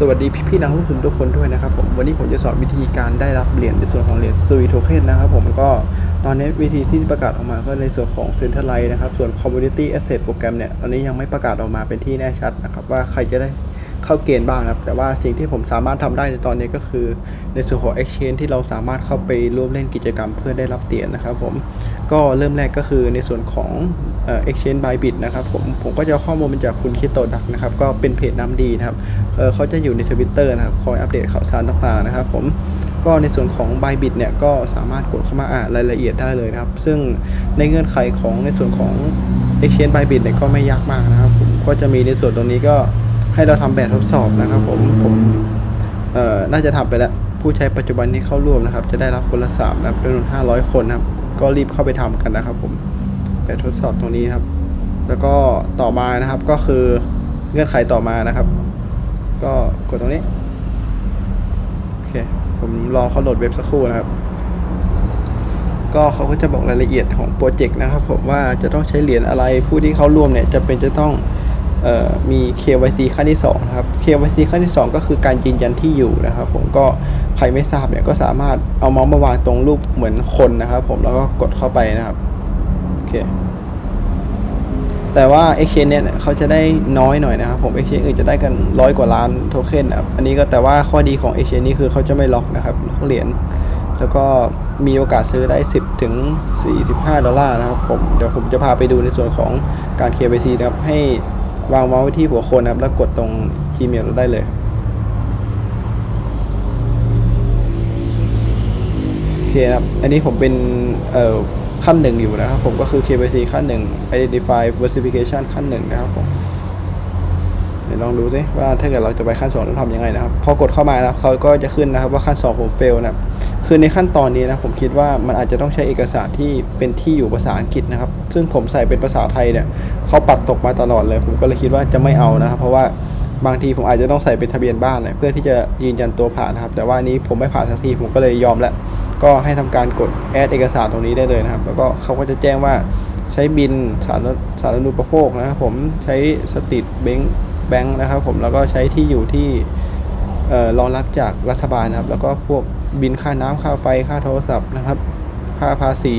สวัสดีพี่ๆนักลงทุนทุกคนด้วยนะครับผมวันนี้ผมจะสอนวิธีการได้รับเหรียญในส่วนของเหรียญซุยโทเค็นนะครับผมก็ตอนนี้วิธีที่ประกาศออกมาก็ในส่วนของเซ็นทรัลไลน์นะครับส่วน Community Asset โปรแกรมเนี่ยตอนนี้ยังไม่ประกาศออกมาเป็นที่แน่ชัดนะครับว่าใครจะได้ เข้าเกณฑ์บ้างครับ แต่ว่าสิ่งที่ผมสามารถทำได้ในตอนนี้ก็คือ ในส่วนของ Exchange ที่เราสามารถเข้าไปร่วมเล่นกิจกรรมเพื่อได้รับเหรียญนะครับผมก็เริ่มแรกก็คือในส่วนของเอ่อ Exchange Bybit นะครับผมผมก็จะข้อมูลมาจากคุณคิโตดักนะครับ ก็เป็นเพจน้ำดีนะครับเเขาจะอยู่ในทวิตเตอร์นะครับ คอยอัปเดตข่าวสารต่างๆนะครับผมก็ในส่วนของ Bybit เนี่ยก็สามารถกดเข้ามาอ่านรายละเอียดได้เลยนะครับ ซึ่งในเงื่อนไขของในส่วนของ Exchange Bybit เนี่ยก็ไม่ยากมากนะครับผมก็จะมีในส่วนตรงนี้ก็ ให้เราทำแบบทดสอบนะครับผมผมเอ่อน่าจะทำไปแล้ว ผู้ใช้ปัจจุบันที่เข้าร่วมนะครับ จะได้รับคนละสามนะครับจำนวน500คนนะครับ ก็รีบเข้าไปทำกันนะครับ ผมแบบทดสอบตรงนี้ครับ แล้วก็ต่อมานะครับก็คือเงื่อนไขต่อมานะครับ ก็กดตรงนี้โอเคผมรอเขาโหลดเว็บสักครู่นะครับก็เขาก็จะบอกรายละเอียดของโปรเจกต์นะครับผมว่าจะต้องใช้เหรียญอะไรผู้ที่เข้าร่วมเนี่ยจะเป็นจะต้อง มี KYC ขั้นที่2นะครับ KYC ขั้นที่ 2 ก็คือการยืนยันที่อยู่นะครับ ผมก็ใครไม่ทราบเนี่ยก็สามารถเอาเมาส์มาวางตรงรูปเหมือนคนนะครับ ผมแล้วก็กดเข้าไปนะครับโอเคแต่ว่า Exchange เนี่ยเขาจะได้น้อยหน่อยนะครับผม Exchange อื่นจะได้กันร้อยกว่าล้านโทเค็นนะครับอันนี้ก็แต่ว่าข้อดีของ Exchange นี่คือเขาจะไม่ล็อกนะครับล็อกเหรียญแล้วก็มีโอกาสซื้อได้ 10 ถึง 45 ดอลลาร์นะครับผมเดี๋ยวผมจะพาไปดูในส่วนของการ KYC นะครับให้ วางเมาส์ไว้ที่หัวโคนนะครับแล้วกดตรง Gmail ได้เลย โอเคนะครับ อันนี้ผมเป็นเอ่อขั้นหนึ่งอยู่นะครับผมก็คือ KYC ขั้นหนึ่ง Identify Verification ขั้นหนึ่งนะครับผม เดี๋ยวลองดูสิว่าถ้าเกิดเราจะไปขั้นสองเราทำยังไงนะครับ พอกดเข้ามานะครับเขาก็จะขึ้นนะครับว่าขั้นสองผมเฟลนะคือในขั้นตอนนี้นะผมคิดว่ามันอาจจะต้องใช้เอกสารที่เป็นที่อยู่ภาษาอังกฤษนะครับ ซึ่งผมใส่เป็นภาษาไทยเนี่ยเขาปัดตกมาตลอดเลย ผมก็เลยคิดว่าจะไม่เอานะครับ เพราะว่าบางทีผมอาจจะต้องใส่เป็นทะเบียนบ้านเลยเพื่อที่จะยืนยันตัวผ่านนะครับ แต่ว่านี้ผมไม่ผ่านสักทีผมก็เลยยอมแล้วก็ให้ทำการกดแอดเอกสารตรงนี้ได้เลยนะครับ แล้วก็เขาก็จะแจ้งว่าใช้บินสารสารณูปโภคนะครับผมใช้สติดเบง แบงค์นะครับผมแล้วก็ใช้ที่อยู่ที่เอ่อรองรับจากรัฐบาลนะครับ แล้วก็พวกบินค่าน้ำค่าไฟค่าโทรศัพท์นะครับ ค่าภาษี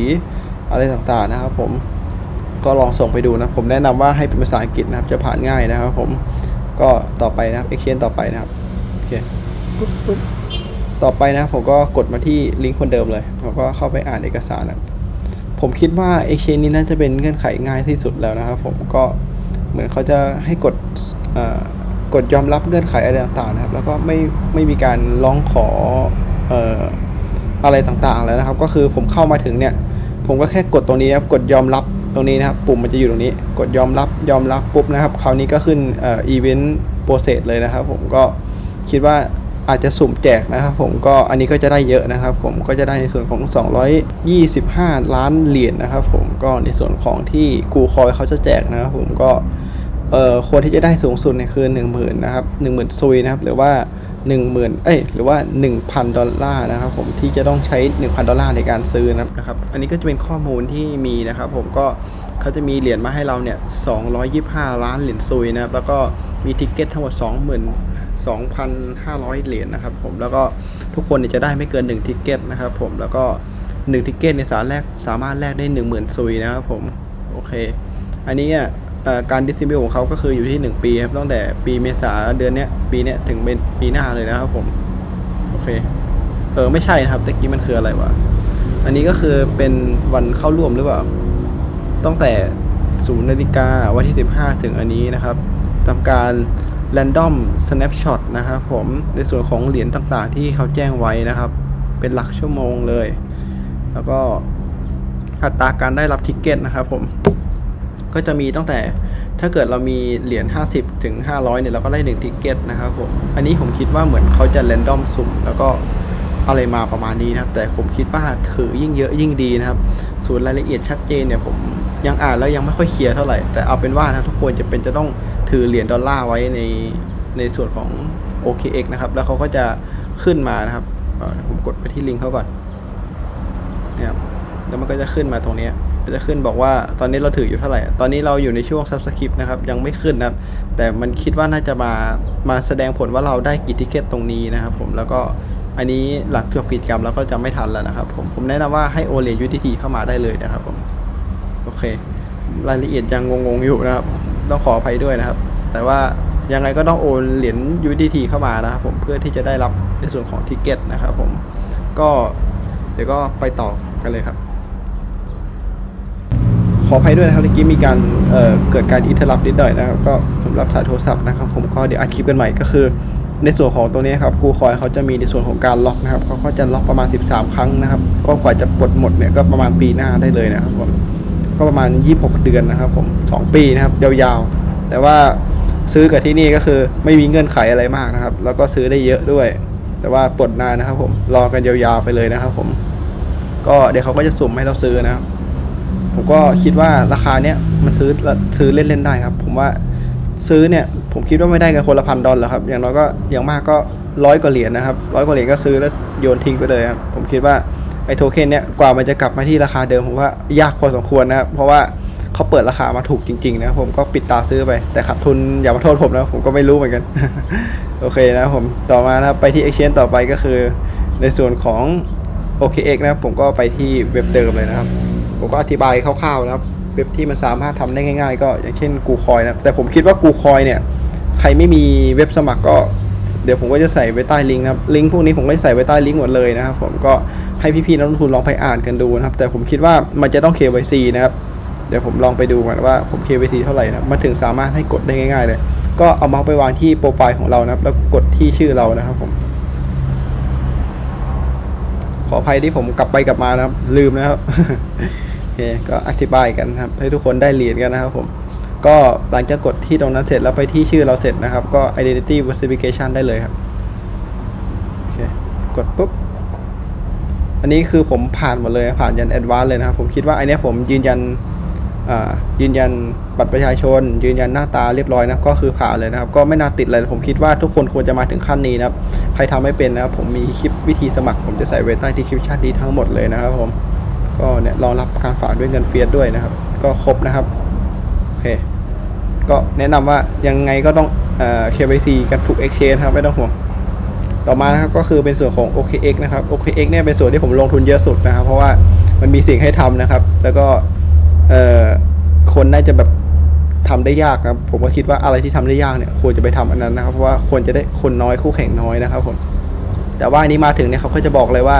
อะไรต่างๆนะครับ ผมก็ลองส่งไปดูนะผมแนะนำว่าให้เป็นภาษาอังกฤษนะครับ จะผ่านง่ายนะครับ ผมก็ต่อไปนะครับเอ็กเชนต่อไปนะครับโอเคปุ๊บปุ๊บต่อไปนะผมก็กดมาที่ลิงก์คนเดิมเลยแล้วก็เข้าไปอ่านเอกสารนะผมคิดว่า Exchange นี้น่าจะเป็นเงื่อนไขง่ายที่สุดแล้วนะครับ ผมก็เหมือนเขาจะให้กด กดยอมรับเงื่อนไขอะไรต่างๆนะครับ แล้วก็ไม่ไม่มีการร้องขออออะไรต่างๆแล้วนะครับ ก็คือผมเข้ามาถึงเนี่ย ผมก็แค่กดตรงนี้ครับ กดยอมรับตรงนี้นะครับ ปุ่มมันจะอยู่ตรงนี้ กดยอมรับยอมรับปุ๊บนะครับ คราวนี้ก็ขึ้นอ่อ event process เลยนะครับ ผมก็คิดว่าอาจจะสุ่มแจกนะครับ ผมก็อันนี้ก็จะได้เยอะนะครับ ผมก็จะได้ในส่วนของ 225 ล้านเหรียญนะครับ ผมก็ในส่วนของที่กูคอยเขาจะแจกนะครับ ผมก็ เอ่อควรที่จะได้สูงสุดเนี่ยคือ 10,000นะครับ10,000ซุยนะครับหรือว่า 10,000เอ้ยหรือว่า 1,000 ดอลลาร์นะครับผมที่จะต้องใช้ 1,000 ดอลลาร์ในการซื้อนะครับอันนี้ก็จะเป็นข้อมูลที่มีนะครับผมก็เขาจะมีเหรียญมาให้เราเนี่ย 225 ล้านเหรียญซุยนะครับแล้วก็มีทิกเก็ตทั้งหมด 20,000 2,500 เหรียญนะครับผมแล้วก็ทุกคนนจะได้ไม่เกิน 1 ทิกเก็ตนะครับผมแล้วก็1ทิกเก็ตในสารแรกสามารถแลกได้ 10,000ซุยนะครับผมโอเค อันนี้เการดิสติบิวของเขาก็คืออยู่ที่ 1 ปีครับตั้งแต่ปีเมษาเดือนเนี้ยปีเนี้ยถึงเป็นปีหน้าเลยนะครับผมโอเคเออไม่ใช่นะครับตะกี้มันคืออะไรวะอันนี้ก็คือเป็นวันเข้าร่วมหรือเปล่าตั้งแต่0นาฬิกาวันที่ 15 ถึงอันนี้นะครับทำการ Random Snapshot นะครับผมในส่วนของเหรียญต่างๆที่เขาแจ้งไว้นะครับ เป็นหลักชั่วโมงเลย แล้วก็อัตราการได้รับทิกเก็ตนะครับผม ก็จะมีตั้งแต่ถ้าเกิดเรามีเหรียญ50 ถึง 500เนี่ยเราก็ได้1ทิกเก็ตนะครับผมอันนี้ผมคิดว่าเหมือนเขาจะ Random สุ่มแล้วก็อะไรมาประมาณนี้นะครับแต่ผมคิดว่าถือยิ่งเยอะยิ่งดีนะครับ ส่วนรายละเอียดชัดเจนเนี่ยผมยังอ่านแล้วยังไม่ค่อยเคลียร์เท่าไหร่ แต่เอาเป็นว่านะทุกคนจะเป็นจะต้องถือเหรียญดอลลาร์ไว้ในในส่วนของ OKX นะครับแล้วเขาก็จะขึ้นมานะครับผมกดไปที่ลิงก์เขาก่อนนี่ยครับแล้วมันก็จะขึ้นมาตรงนี้ ก็จะขึ้นบอกว่าตอนนี้เราถืออยู่เท่าไหร่ ตอนนี้เราอยู่ในช่วง subscript นะครับ ยังไม่ขึ้นนะครับ แต่มันคิดว่าน่าจะมา มาแสดงผลว่าเราได้กี่ทิเก็ตตรงนี้นะครับผม แล้วก็อันนี้หลังจบกิจกรรมแล้วก็จะไม่ทันแล้วนะครับผม ผมแนะนำว่าให้โอเลนยูทีเข้ามาได้เลยนะครับผม โอเค รายละเอียดยังงงๆอยู่นะครับ ต้องขออภัยด้วยนะครับ แต่ว่ายังไงก็ต้องโอนเหรียญ UDT เข้ามานะครับผมเพื่อที่จะได้รับในส่วนของทิเก็ตนะครับผม ก็เดี๋ยวก็ไปต่อกันเลยครับ ขออภัยด้วยนะครับเมื่อกี้มีการเเกิดการอินเทอร์รับนิดหน่อยนะครับก็ผมรับสายโทรศัพท์นะครับผมก็เดี๋ยวอัดคลิปกันใหม่ก็คือ ในส่วนของตรงนี้ครับกูคอยเขาจะมีในส่วนของการล็อกนะครับเขาก็จะล็อกประมาณ 13 ครั้งนะครับก็กว่าจะปลดหมดเนี่ยก็ประมาณปีหน้าได้เลยนะครับผมก็ประมาณ 26 เดือนนะครับผม2ปีนะครับยาวๆ แต่ว่าซื้อกับที่นี่ก็คือไม่มีเงื่อนไขอะไรมากนะครับ แล้วก็ซื้อได้เยอะด้วย แต่ว่าปลดนานนะครับผมรอกันยาวๆไปเลยนะครับผมก็เดี๋ยวเขาก็จะสุ่มให้เราซื้อนะครับ ผมก็คิดว่าราคาเนี้ยมันซื้อซื้อเล่นๆได้ครับ ผมว่าซื้อเนี่ยผมคิดว่าไม่ได้กันคนละพันดอลหรอกครับ อย่างน้อยก็อย่างมากก็ร้อยกว่าเหรียญนะครับร้อยกว่าเหรียญก็ซื้อแล้วโยนทิ้งไปเลยครับผมคิดว่าไอ้โทเค็นเนี่ยกว่ามันจะกลับมาที่ราคาเดิมผมว่ายากพอสมควรนะครับเพราะว่าเขาเปิดราคามาถูกจริงๆนะผมก็ปิดตาซื้อไป แต่ขาดทุนอย่ามาโทษผมนะผมก็ไม่รู้เหมือนกัน โอเคนะผมต่อมานะครับไปที่ Exchange ต่อไปก็คือ ในส่วนของ OKX นะผมก็ไปที่เว็บเดิมเลยนะครับ ผมก็อธิบายคร่าวๆนะครับเว็บที่มันสามารถทำได้ง่าย ๆ ก็อย่างเช่นกูคอยนะแต่ผมคิดว่ากูคอยเนี่ยใครไม่มีเว็บสมัครก็เดี๋ยวผมก็จะใส่ไว้ใต้ลิงก์นะครับลิงก์พวกนี้ผมก็ใส่ไว้ใต้ลิงก์หมดเลยนะครับผมก็ให้พี่ๆนักลงทุนลองไปอ่านกันดูนะครับ แต่ผมคิดว่ามันจะต้อง KYC นะครับเดี๋ยวผมลองไปดูกันว่าผม KYC เท่าไหร่นะมาถึงสามารถให้กดได้ง่าย ๆ เลย ก็เอาเมาส์ไปวางที่โปรไฟล์ของเรานะครับ แล้วกดที่ชื่อเรานะครับผม ขออภัยที่ผมกลับไปกลับมานะครับ ลืมนะครับ เคก็อธิบายกันครับให้ทุกคนได้เรียนกันนะครับผมก็หลังจากกดที่ตรงนั้นเสร็จแล้วไปที่ชื่อเราเสร็จนะครับ ก็ identity verification ได้เลยครับโอเคกดปุ๊บ อันนี้คือผมผ่านหมดเลยผ่านยัน advance เลยนะครับ ผมคิดว่าอันเนี้ยผมยืนยันยืนยันบัตรประชาชน ยืนยันหน้าตาเรียบร้อยนะก็คือผ่านเลยนะครับ ก็ไม่น่าติดอะไรผมคิดว่าทุกคนควรจะมาถึงขั้นนี้นะครับ ใครทำไม่เป็นนะครับ ผมมีคลิปวิธีสมัคร ผมจะใส่ไว้ใต้ที่คลิปชาตินี้ทั้งหมดเลยนะครับผม ก็เนี่ยรองรับการฝากด้วยเงินเฟียสด้วยนะครับ ก็ครบนะครับโอเคก็แนะนำว่ายังไงก็ต้องเอ่อ KYC กันทุก exchange ครับไม่ต้องห่วง ต่อมานะครับก็คือเป็นส่วนของ OKX นะครับ OKX เนี่ยเป็นส่วนที่ผมลงทุนเยอะสุดนะครับ เพราะว่ามันมีสิ่งให้ทำนะครับ แล้วก็เอ่อคนน่าจะแบบทำได้ยากครับผมก็คิดว่าอะไรที่ทำได้ยากเนี่ยควรจะไปทำอันนั้นนะครับเพราะว่าคนจะได้คนน้อยคู่แข่งน้อยนะครับผม แต่ว่าอันนี้มาถึงเนี่ยเขาก็จะบอกเลยว่า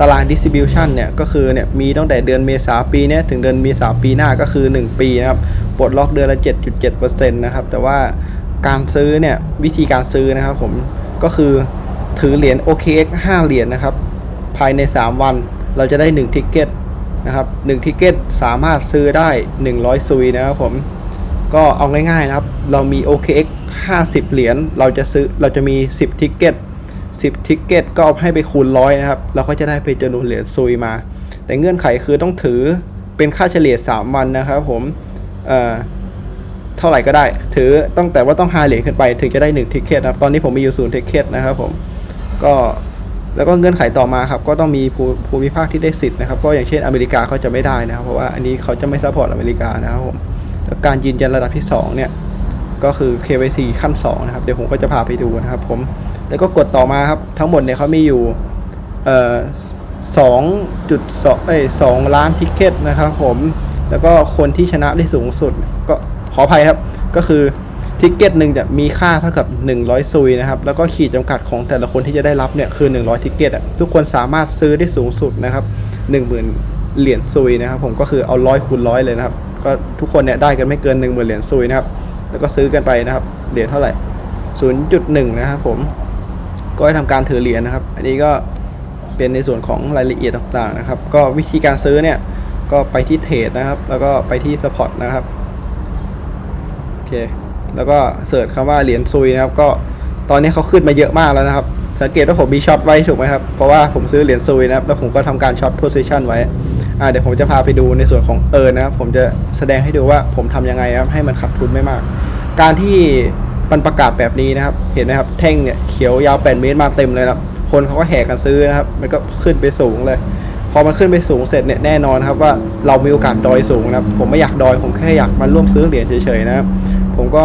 ตาราง distribution เนี่ยก็คือเนี่ยมีตั้งแต่เดือนเมษาปีนี้ถึงเดือนเมษาปีหน้าก็คือ 1 ปีนะครับปลดล็อกเดือนละ 7.7%นะครับแต่ว่าการซื้อเนี่ยวิธีการซื้อนะครับผมก็คือถือเหรียญ OKX 5 เหรียญนะครับภายใน 3 วันเราจะได้ 1 ทิกเก็ตนะครับ1ทิกเก็ตสามารถซื้อได้ 100 ซุยนะครับผมก็เอาง่ายๆนะครับ เรามี OKX 50 เหรียญเราจะซื้อเราจะมี 10 ทิกเก็ต 10ทิกเก็ตก็เอาให้ไปคูณร้อยนะครับ เราก็จะได้ไปจำนวนเหรียญซุยมา แต่เงื่อนไขคือต้องถือเป็นค่าเฉลี่ย 3 วันนะครับผมเอ่อเท่าไหร่ก็ได้ ถือต้องแต่ว่าต้อง5เหรียญขึ้นไปถึงจะได้1ทิกเก็ตนะครับ ตอนนี้ผมมีอยู่0ทิกเก็ตนะครับผมก็แล้วก็เงื่อนไขต่อมาครับ ก็ต้องมีภูมิภาคที่ได้สิทธิ์นะครับ ก็อย่างเช่นอเมริกาเขาจะไม่ได้นะครับ เพราะว่าอันนี้เขาจะไม่ซัพพอร์ตอเมริกานะครับผมการยืนยันระดับที่ 2 เนี่ย ก็คือ KYC ขั้น 2 นะครับ เดี๋ยวผมก็จะพาไปดูนะครับผมแล้วก็กดต่อมาครับ ทั้งหมดเนี่ยเขามีอยู่เอ่อสองจุดสองเอ้ยสองล้านทิเก็ตนะครับผมแล้วก็คนที่ชนะได้สูงสุด ก็ขออภัยครับ ก็คือทิเก็ตหนึ่งจะมีค่าเท่ากับ 100 ซุยนะครับ แล้วก็ขีดจำกัดของแต่ละคนที่จะได้รับเนี่ยคือ 100 ทิเก็ตอะทุกคนสามารถซื้อได้สูงสุดนะครับ 10,000 เหรียญซุยนะครับ ผมก็คือเอาร้อยคูณร้อยเลยนะครับ ก็ทุกคนเนี่ยได้กันไม่เกิน 10,000 เหรียญซุยนะครับ แล้วก็ซื้อกันไปนะครับเหรียญเท่าไหร่ 0.1 นะครับผมก็ให้ทำการถือเหรียญนะครับ อันนี้ก็เป็นในส่วนของรายละเอียดต่างๆนะครับ ก็วิธีการซื้อเนี่ยก็ไปที่เทรดนะครับ แล้วก็ไปที่สปอตนะครับโอเคแล้วก็เสิร์ชคำว่าเหรียญซุยนะครับ ก็ตอนนี้เขาขึ้นมาเยอะมากแล้วนะครับ สังเกตว่าผมมีช็อตไว้ถูกไหมครับ เพราะว่าผมซื้อเหรียญซุยนะครับ แล้วผมก็ทำการช็อตโพซิชันไว้ อ่าเดี๋ยวผมจะพาไปดูในส่วนของเอิร์นะครับผมจะแสดงให้ดูว่าผมทำยังไงครับให้มันขาดทุนไม่มาก การที่มันประกาศแบบนี้นะครับ เห็นไหมครับแท่งเนี่ยเขียวยาว8เมตรมาเต็มเลยนะครับคนเขาก็แห่กันซื้อนะครับ มันก็ขึ้นไปสูงเลย พอมันขึ้นไปสูงเสร็จเนี่ยแน่นอนครับว่าเรามีโอกาสดอยสูงนะครับ ผมไม่อยากดอย ผมแค่อยากมาร่วมซื้อเหรียญเฉยๆนะครับ ผมก็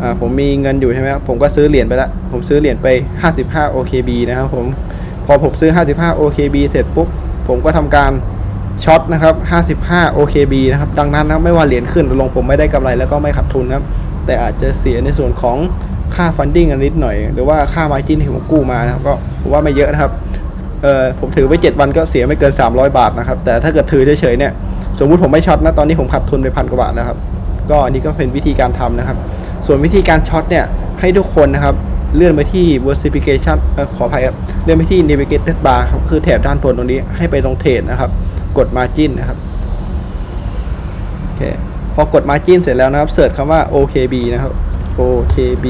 อ่าผมมีเงินอยู่ใช่ไหมครับ ผมก็ซื้อเหรียญไปละ ผมซื้อเหรียญไป 55 OKB นะครับผม พอผมซื้อ 55 OKB เสร็จปุ๊บ ผมก็ทำการ ช็อตนะครับ 55 OKB นะครับ ดังนั้นนะไม่ว่าเหรียญขึ้นหรือลงผมไม่ได้กำไรแล้วก็ไม่ขาดทุนนะครับ แต่อาจจะเสียในส่วนของค่าฟันดิ้งอันนิดหน่อย หรือว่าค่ามาจินที่ผมกู้มานะครับ ก็ผมว่าไม่เยอะนะครับ เออผมถือไว้ 7 วันก็เสียไม่เกิน 300 บาทนะครับ แต่ถ้าเกิดถือเฉยๆเนี่ย สมมุติผมไม่ช็อตนะ ตอนนี้ผมขาดทุนไปพันกว่าบาทนะครับ ก็อันนี้ก็เป็นวิธีการทำนะครับ ส่วนวิธีการช็อตเนี่ยให้ทุกคนนะครับเลื่อนไปที่ versification ขออภัยครับ เลื่อนไปที่ navigated bar ครับ คือแถบด้านบนตรงนี้ให้ไปตรงเทรดนะครับ กด margin นะครับโอเคพอกด margin เสร็จแล้วนะครับเสิร์ชคำว่า OKB นะครับ OKB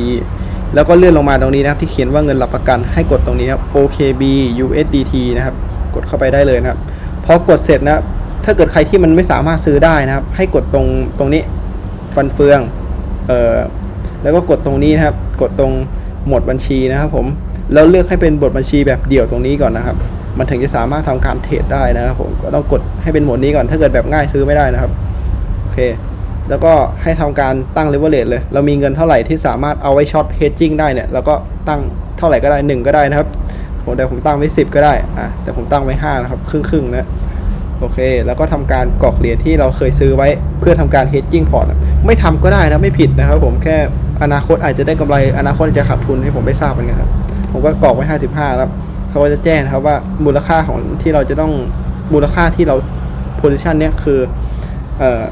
แล้วก็เลื่อนลงมาตรงนี้นะครับที่เขียนว่าเงินหลักประกันให้กดตรงนี้ครับ OKB USDT นะครับกดเข้าไปได้เลยนะครับพอกดเสร็จนะถ้าเกิดใครที่มันไม่สามารถซื้อได้นะครับ ให้กดตรงตรงนี้ฟันเฟืองเอ่อแล้วก็กดตรงนี้นะครับ กดตรงหมดบัญชีนะครับผมแล้วเลือกให้เป็นบทบัญชีแบบเดี่ยวตรงนี้ก่อนนะครับ มันถึงจะสามารถทำการเทรดได้นะครับผมก็ต้องกดให้เป็นโหมดนี้ก่อนถ้าเกิดแบบง่ายซื้อไม่ได้นะครับโอเค แล้วก็ให้ทำการตั้ง leverage เลย เรามีเงินเท่าไหร่ที่สามารถเอาไว้ช็อต hedging ได้เนี่ยเราก็ตั้งเท่าไหร่ก็ได้ 1 ก็ได้นะครับผมแต่ผมตั้งไว้10 ก็ได้อะแต่ผมตั้งไว้5นะครับครึ่งครึ่งนะโอเค แล้วก็ทำการกรอกเหรียญที่เราเคยซื้อไว้เพื่อทำการ hedging port อะไม่ทำก็ได้นะไม่ผิดนะครับ ผมแค่อนาคตอาจจะได้กำไรอนาคตอาจจะขาดทุนให้ผมไม่ทราบเหมือนกันครับผมก็กรอกไว้ 55 แล้ว เขาก็จะแจ้งนะครับว่ามูลค่าของที่เราจะต้องมูลค่าที่เรา position เนี้ยคือเอ่อ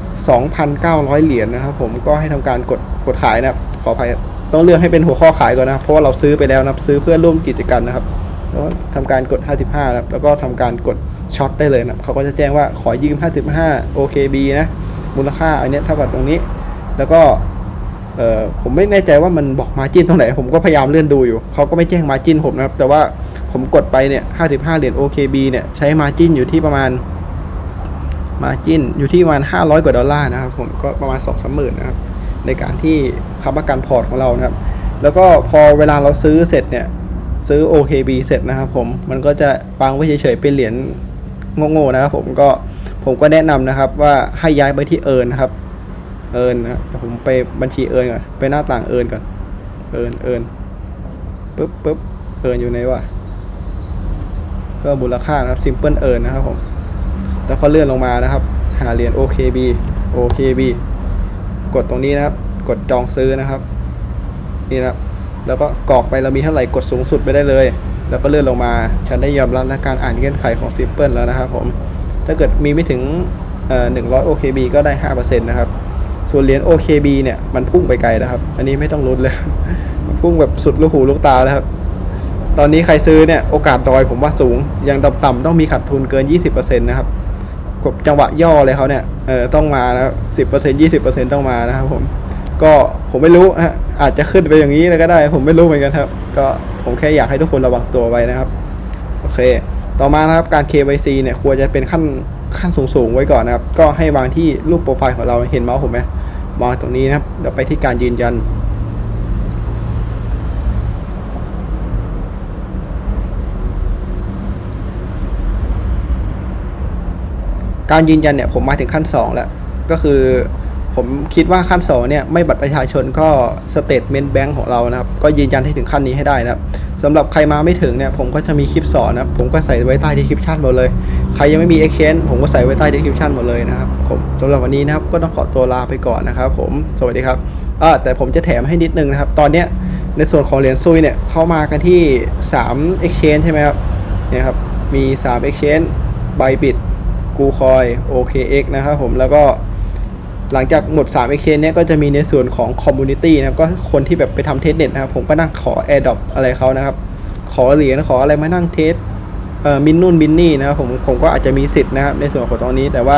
2,900 เหรียญนะครับผมก็ให้ทำการกดกดขายนะครับขออภัยต้องเลือกให้เป็นหัวข้อขายก่อนนะเพราะว่าเราซื้อไปแล้วนะซื้อเพื่อร่วมกิจกรรมนะครับแล้วก็ทำการกด 55นะครับแล้วก็ทำการกดช็อตได้เลยนะเขาก็จะแจ้งว่าขอยืม 55 OKB นะมูลค่าอันนี้เท่ากับตรงนี้ แล้วก็เอ่อผมไม่แน่ใจว่ามันบอกมาจินตรงไหน ผมก็พยายามเลื่อนดูอยู่ เขาก็ไม่แจ้งมาจินผมนะครับ แต่ว่า ผมกดไปเนี่ย55เหรียญ OKB เนี่ยใช้มาจิ้นอยู่ที่ประมาณมาจิ้นอยู่ที่ประมาณ 500 กว่าดอลลาร์นะครับผมก็ประมาณ2 3หมื่นนะครับในการที่ค้ำประกันพอร์ตของเรานะครับ แล้วก็พอเวลาเราซื้อเสร็จเนี่ยซื้อ OKB เสร็จนะครับผมมันก็จะวางไว้เฉยๆเป็นเหรียญโง่ๆนะครับผมก็ผมก็แนะนำนะครับว่าให้ย้ายไปที่เอิร์นนะครับเอิร์นนะผมไปบัญชีเอิร์นก่อนไปหน้าต่างเอิร์นก่อนเอิร์นเอิร์นปึ๊บปึ๊บเอิร์นอยู่ไหนวะ ก็มูลค่านะครับ simple earn นะครับผมแล้วก็เลื่อนลงมานะครับ หาเหรียญ OKB OKB กดตรงนี้นะครับ กดจองซื้อนะครับ นี่นะครับ แล้วก็กรอกไปเรามีเท่าไหร่กดสูงสุดไปได้เลย แล้วก็เลื่อนลงมา ฉันได้ยอมรับและการอ่านเงื่อนไขของ Simple แล้วนะครับผมถ้าเกิดมีไม่ถึงเอ่อ100 OKB ก็ได้5%นะครับ ส่วนเหรียญ OKB เนี่ย มันพุ่งไปไกลนะครับ อันนี้ไม่ต้องลุ้นเลย พุ่งแบบสุดลูกหูลูกตาแล้วครับ ตอนนี้ใครซื้อเนี่ยโอกาสดอยผมว่าสูง อย่างต่ำๆต้องมีขาดทุนเกิน 20%นะครับกบจังหวะย่อเลยเขาเนี่ยเออต้องมานะสิบเปอร์เซ็นยี่สิบเปอร์เซ็นต้องมานะครับผมก็ผมไม่รู้ฮะอาจจะขึ้นไปอย่างนี้เลยก็ได้ ผมไม่รู้เหมือนกันครับ ก็ผมแค่อยากให้ทุกคนระวังตัวไว้นะครับ โอเค ต่อมานะครับการ KYC เนี่ยควรจะเป็นขั้นขั้นสูงๆไว้ก่อนนะครับ ก็ให้วางที่รูปโปรไฟล์ของเราเห็นเมาส์ผมไหมวางตรงนี้นะครับเดี๋ยวไปที่การยืนยัน การยืนยันเนี่ยผมมาถึงขั้น 2 แล้ว ก็คือผมคิดว่าขั้น2เนี่ยไม่บัตรประชาชนก็สเต t เมนต์แบงก์ของเรานะครับ ก็ยืนยันให้ถึงขั้นนี้ให้ได้นะครับสำหรับใครมาไม่ถึงเนี่ยผมก็จะมีคลิปสอนนะผมก็ใส่ไว้ใต้ description หมดเลย ใครยังไม่มี exchange ผมก็ใส่ไว้ใต้ description หมดเลยนะครับผมสำหรับวันนี้นะครับก็ต้องขอตัวลาไปก่อนนะครับผมสวัสดีครับอ่าแต่ผมจะแถมให้นิดนึงนะครับ ตอนเนี้ยในส่วนของเหรียญซุยเนี่ยเข้ามากันที่ 3 exchange ใช่ไหมครับเนี่ยครับมี 3 exchange Bybit กูคอย OKX นะครับผมแล้วก็หลังจากหมด 3 exchange เนี่ยก็จะมีในส่วนของ community นะครับก็คนที่แบบไปทำเทสเน็ตนะครับ ผมก็นั่งขอ airdrop อะไรเขานะครับ ขอเหรียญขออะไรมานั่งเทสเอ่อมินนู่นมินนี่นะครับผมผมก็อาจจะมีสิทธิ์นะครับในส่วนของตรงนี้ แต่ว่า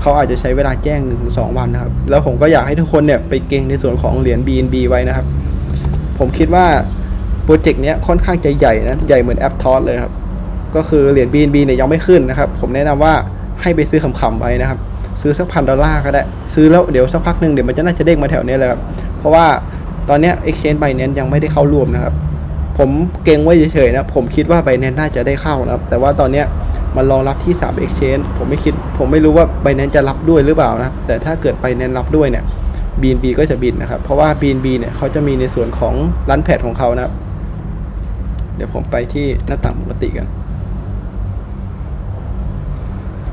เขาอาจจะใช้เวลาแจ้ง 1-2 วันนะครับ แล้วผมก็อยากให้ทุกคนเนี่ยไปเก่งในส่วนของเหรียญ BNB ไว้นะครับ ผมคิดว่าโปรเจกต์เนี้ยค่อนข้างจะใหญ่นะใหญ่เหมือนแอปทอสเลยครับก็คือเหรียญ BNB เนี่ยยังไม่ขึ้นนะครับ ผมแนะนำว่า ให้ไปซื้อขำๆไว้นะครับ ซื้อสักพันดอลลาร์ก็ได้ ซื้อแล้วเดี๋ยวสักพักหนึ่งเดี๋ยวมันจะน่าจะเด้งมาแถวนี้เลยครับ เพราะว่าตอนนี้ Exchange Binance ยังไม่ได้เข้าร่วมนะครับ ผมเก่งไว้เฉยๆนะ ผมคิดว่า Binance น่าจะได้เข้านะครับ แต่ว่าตอนนี้มันรองรับที่ 3 exchange ผมไม่คิด ผมไม่รู้ว่า Binance จะรับด้วยหรือเปล่านะ แต่ถ้าเกิด Binance รับด้วยเนี่ย BNB ก็จะบินนะครับ เพราะว่า BNB เนี่ยเขาจะมีในส่วนของรันแพดของเขานะครับ เดี๋ยวผมไปที่หน้าต่างปกติกัน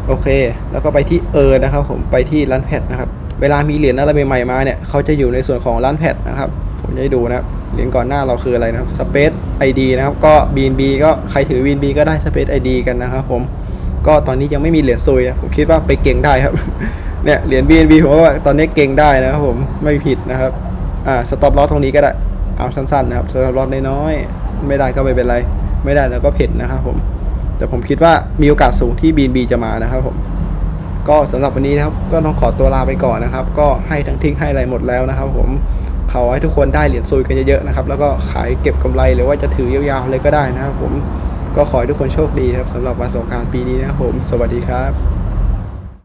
โอเค แล้วก็ไปที่เออนะครับผมไปที่ร้านแพดนะครับเวลามีเหรียญอะไรใหม่ๆมาเนี่ยเขาจะอยู่ในส่วนของร้านแพดนะครับผมจะให้ดูนะครับเหรียญก่อนหน้าเราคืออะไรนะครับ Space ID นะครับก็ BNB ก็ใครถือ BNB ก็ได้ Space ID กันนะครับผมก็ตอนนี้ยังไม่มีเหรียญซุยนะผมคิดว่าไปเก่งได้ครับเนี่ยเหรียญ BNB ผมว่าตอนนี้เก่งได้นะครับผมไม่ผิดนะครับอ่าสต็อปลอสตรงนี้ก็ได้เอาสั้นๆนะครับสต็อปลอสน้อยๆไม่ได้ก็ไม่เป็นไร ไม่ได้แล้วก็ผ็ดนะครับผม แต่ผมคิดว่ามีโอกาสสูงที่ BNB จะมานะครับผมก็สำหรับวันนี้นะครับก็ต้องขอตัวลาไปก่อนนะครับ ก็ให้ทั้งทิ้งให้อะไรหมดแล้วนะครับ ผมขอให้ทุกคนได้เหรียญซุยกันเยอะๆนะครับ แล้วก็ขายเก็บกำไรหรือว่าจะถือยาวๆเลยก็ได้นะครับ ผมก็ขอให้ทุกคนโชคดีครับสำหรับวันสงการปีนี้นะครับผม สวัสดีครับ